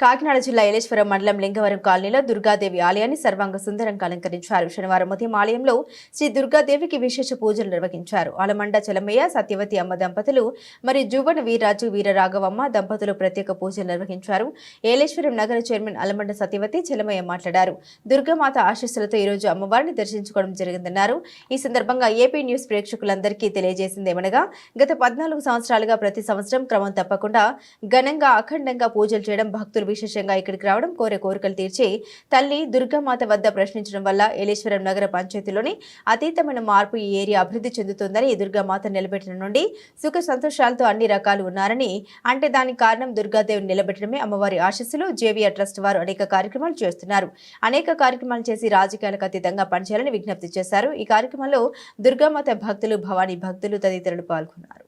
కాకినాడ జిల్లా ఏలేశ్వరం మండలం లింగవరం కాలనీలో దుర్గాదేవి ఆలయాన్ని సర్వాంగ సుందరంగా అలంకరించారు. శనివారం ఉదయం ఆలయంలో శ్రీ దుర్గాదేవికి విశేష పూజలు నిర్వహించారు. ఆలమండ చలమయ్య సత్యవతి అమ్మ దంపతులు మరియు జువన వీర్రాజు వీరరాఘవమ్మ దంపతులు ప్రత్యేక పూజలు నిర్వహించారు. ఏలేశ్వరం నగర చైర్మన్ అలమండ సత్యవతి చలమయ్య మాట్లాడారు. దుర్గామాత ఆశీస్సులతో ఈరోజు అమ్మవారిని దర్శించుకోవడం జరిగిందన్నారు. ఈ సందర్భంగా ఏపీ న్యూస్ ప్రేక్షకులందరికీ తెలియజేసిందేమనగా గత పద్నాలుగు సంవత్సరాలుగా ప్రతి సంవత్సరం క్రమం తప్పకుండా ఘనంగా అఖండంగా పూజలు చేయడం భక్తులు విశేషంగా ఇక్కడికి రావడం కోరే కోరికలు తీర్చి తల్లి దుర్గామాత వద్ద ప్రశ్నించడం వల్ల ఏలేశ్వరం నగర పంచాయతీలోని అతీతమైన మార్పు ఈ ఏరియా అభివృద్ధి చెందుతుందని ఈ దుర్గామాత నిలబెట్టడం నుండి సుఖ సంతోషాలతో అన్ని రకాలు ఉన్నారని అంటే దానికి కారణం దుర్గాదేవిని నిలబెట్టడమే అమ్మవారి ఆశస్సులు. జేవియర్ ట్రస్ట్ వారు అనేక కార్యక్రమాలు చేస్తున్నారు. అనేక కార్యక్రమాలు చేసి రాజకీయాలకు అతీతంగా పనిచేయాలని విజ్ఞప్తి చేశారు. ఈ కార్యక్రమంలో దుర్గామాత భక్తులు భవానీ భక్తులు తదితరులు పాల్గొన్నారు.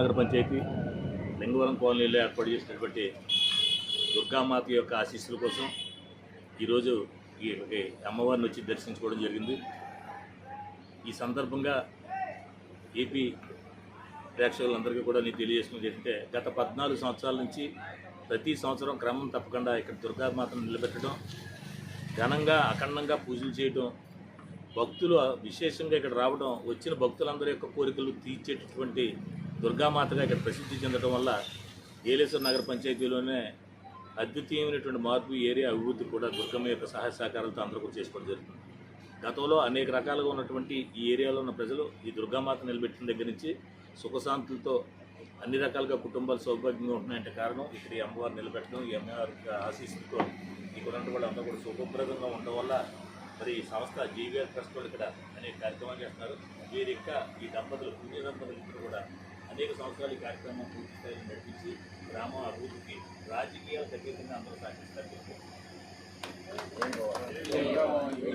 నగర పంచాయతీ లింగవరం కాలనీలో ఏర్పాటు చేసినటువంటి దుర్గామాత యొక్క ఆశీస్సుల కోసం ఈరోజు ఈ అమ్మవారిని వచ్చి దర్శించుకోవడం జరిగింది. ఈ సందర్భంగా ఏపీ ప్రేక్షకులందరికీ కూడా నేను తెలియజేసుకున్నది ఏంటంటే గత పద్నాలుగు సంవత్సరాల నుంచి ప్రతి సంవత్సరం క్రమం తప్పకుండా ఇక్కడ దుర్గామాతను నిలబెట్టడం ఘనంగా అఖండంగా పూజలు చేయడం భక్తులు విశేషంగా ఇక్కడ రావడం వచ్చిన భక్తులందరి యొక్క కోరికలు తీర్చేటటువంటి దుర్గామాతగా ఇక్కడ ప్రసిద్ధి చెందడం వల్ల ఏలేశ్వర నగర పంచాయతీలోనే అద్వితీయమైనటువంటి మార్పు ఏరియా అభివృద్ధి కూడా దుర్గమ్మ యొక్క సహాయ సహకారాలతో అందరూ కూడా చేసుకోవడం జరుగుతుంది. గతంలో అనేక రకాలుగా ఉన్నటువంటి ఈ ఏరియాలో ఉన్న ప్రజలు ఈ దుర్గామాత నిలబెట్టిన దగ్గర నుంచి సుఖశాంతులతో అన్ని రకాలుగా కుటుంబాలు సౌభాగ్యంగా ఉంటున్నాయంటే కారణం ఇక్కడ ఈ అమ్మవారు నిలబెట్టడం ఈ అమ్మవారి ఆశీస్సులతో ఇక్కడ ఉన్న వాళ్ళు అందరూ కూడా సుఖప్రదంగా ఉండడం వల్ల మరి ఈ సంస్థ జీవీఆర్ ట్రస్ట్ వాళ్ళు ఇక్కడ అనేక కార్యక్రమాలు చేస్తున్నారు. వీరి యొక్క ఈ దంపతులు పుణ్య దంపతులు కూడా అనేక సంవత్సరాలు ఈ కార్యక్రమం పూర్తి స్థాయిలో నడిపించి గ్రామం అభివృద్ధికి రాజకీయాలు తగ్గించకుండా అందరూ సాధిస్తారు